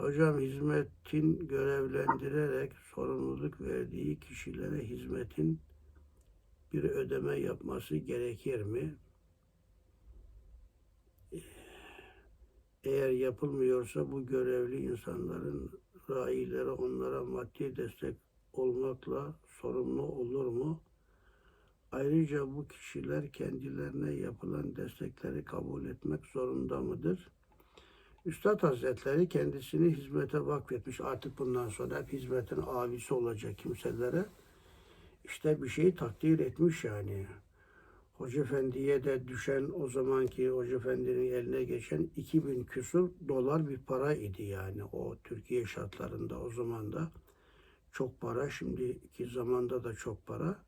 Hocam hizmetin görevlendirerek sorumluluk verdiği kişilere hizmetin bir ödeme yapması gerekir mi? Eğer yapılmıyorsa bu görevli insanların raileri onlara maddi destek olmakla sorumlu olur mu? Ayrıca bu kişiler kendilerine yapılan destekleri kabul etmek zorunda mıdır? Üstad Hazretleri kendisini hizmete vakfetmiş. Artık bundan sonra hep hizmetin abisi olacak kimselere. İşte bir şeyi takdir etmiş yani. Hoca Efendi'ye de düşen o zamanki Hoca Efendi'nin eline geçen 2000 küsur dolar bir para idi yani o Türkiye şartlarında o zaman da çok para şimdiki zamanda da çok para.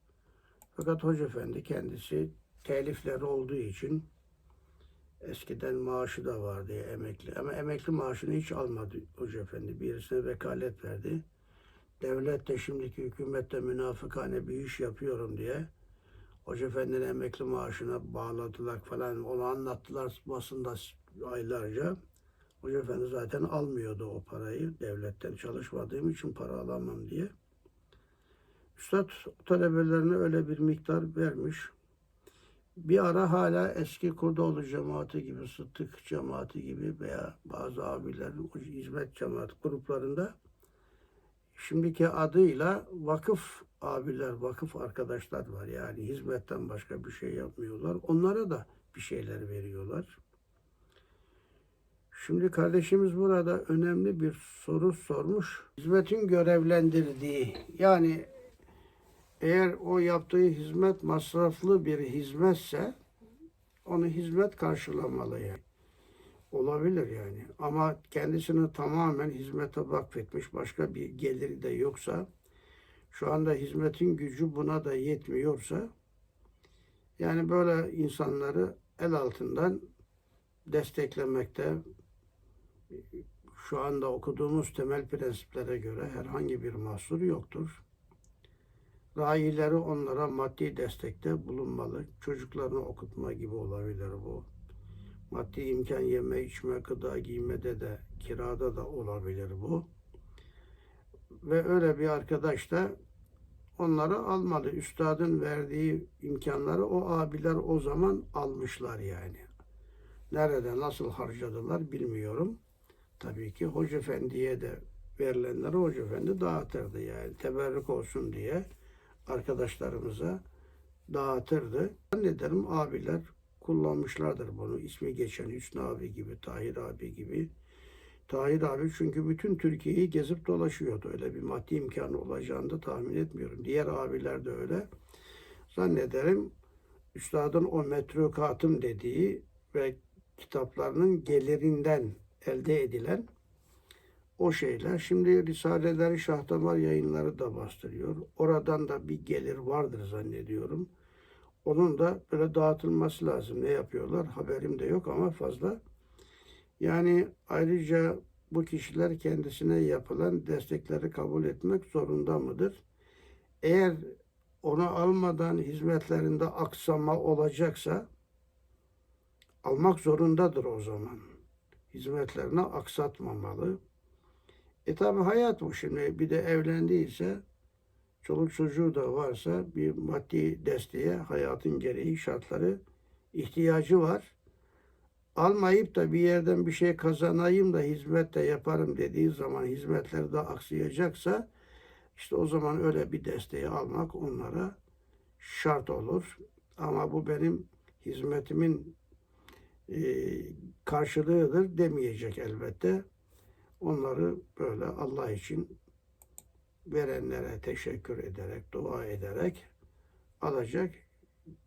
Fakat Hoca Efendi kendisi telifleri olduğu için eskiden maaşı da vardı emekli ama emekli maaşını hiç almadı Hoca Efendi. Birisine vekalet verdi. Devlet de şimdiki hükümette münafıkane bir iş yapıyorum diye Hoca Efendi'nin emekli maaşına bağladılar falan. Onu anlattılar basında aylarca. Hoca Efendi zaten almıyordu o parayı. Devletten çalışmadığım için para alamam diye. Üstad talebelerine öyle bir miktar vermiş. Bir ara hala eski Kurdoğlu cemaati gibi, Sıddık cemaati gibi veya bazı abilerin hizmet cemaat gruplarında şimdiki adıyla vakıf abiler, vakıf arkadaşlar var. Yani hizmetten başka bir şey yapmıyorlar. Onlara da bir şeyler veriyorlar. Şimdi kardeşimiz burada önemli bir soru sormuş. Hizmetin görevlendirdiği yani eğer o yaptığı hizmet masraflı bir hizmetse onu hizmet karşılamalı yani. Olabilir yani. Ama kendisini tamamen hizmete vakfetmiş başka bir geliri de yoksa şu anda hizmetin gücü buna da yetmiyorsa yani böyle insanları el altından desteklemekte şu anda okuduğumuz temel prensiplere göre herhangi bir mahsur yoktur. Rayileri onlara maddi destekte bulunmalı. Çocuklarını okutma gibi olabilir bu. Maddi imkan yeme, içme, gıda, giymede de, kirada da olabilir bu. Ve öyle bir arkadaş da onları almalı. Üstadın verdiği imkanları o abiler o zaman almışlar yani. Nerede, nasıl harcadılar bilmiyorum. Tabii ki Hoca Efendi'ye de verilenleri Hoca Efendi dağıtırdı yani. Teberrük olsun diye arkadaşlarımıza dağıtırdı. Zannederim abiler kullanmışlardır bunu. İsmi geçen Hüsnü abi gibi, Tahir abi gibi. Tahir abi çünkü bütün Türkiye'yi gezip dolaşıyordu. Öyle bir maddi imkanı olacağını da tahmin etmiyorum. Diğer abiler de öyle. Zannederim üstadın o metrukatım dediği ve kitaplarının gelirinden elde edilen o şeyler. Şimdi Risaleleri Şahdamar yayınları da bastırıyor. Oradan da bir gelir vardır zannediyorum. Onun da böyle dağıtılması lazım. Ne yapıyorlar? Haberim de yok ama fazla. Yani ayrıca bu kişiler kendisine yapılan destekleri kabul etmek zorunda mıdır? Eğer onu almadan hizmetlerinde aksama olacaksa almak zorundadır o zaman. Hizmetlerini aksatmamalı. E tabi hayat bu şimdi. Bir de evlendiyse çoluk çocuğu da varsa bir maddi desteğe hayatın gereği şartları ihtiyacı var. Almayıp da bir yerden bir şey kazanayım da hizmet de yaparım dediği zaman hizmetleri de aksayacaksa işte o zaman öyle bir desteği almak onlara şart olur. Ama bu benim hizmetimin karşılığıdır demeyecek elbette. Onları böyle Allah için verenlere teşekkür ederek, dua ederek alacak.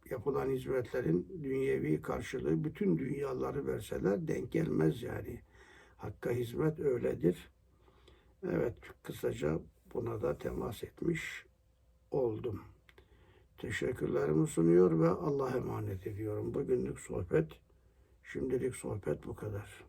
Yapılan hizmetlerin dünyevi karşılığı bütün dünyaları verseler denk gelmez yani. Hakka hizmet öyledir. Evet, kısaca buna da temas etmiş oldum. Teşekkürlerimi sunuyor ve Allah'a emanet ediyorum. Bugünlük sohbet, şimdilik sohbet bu kadar.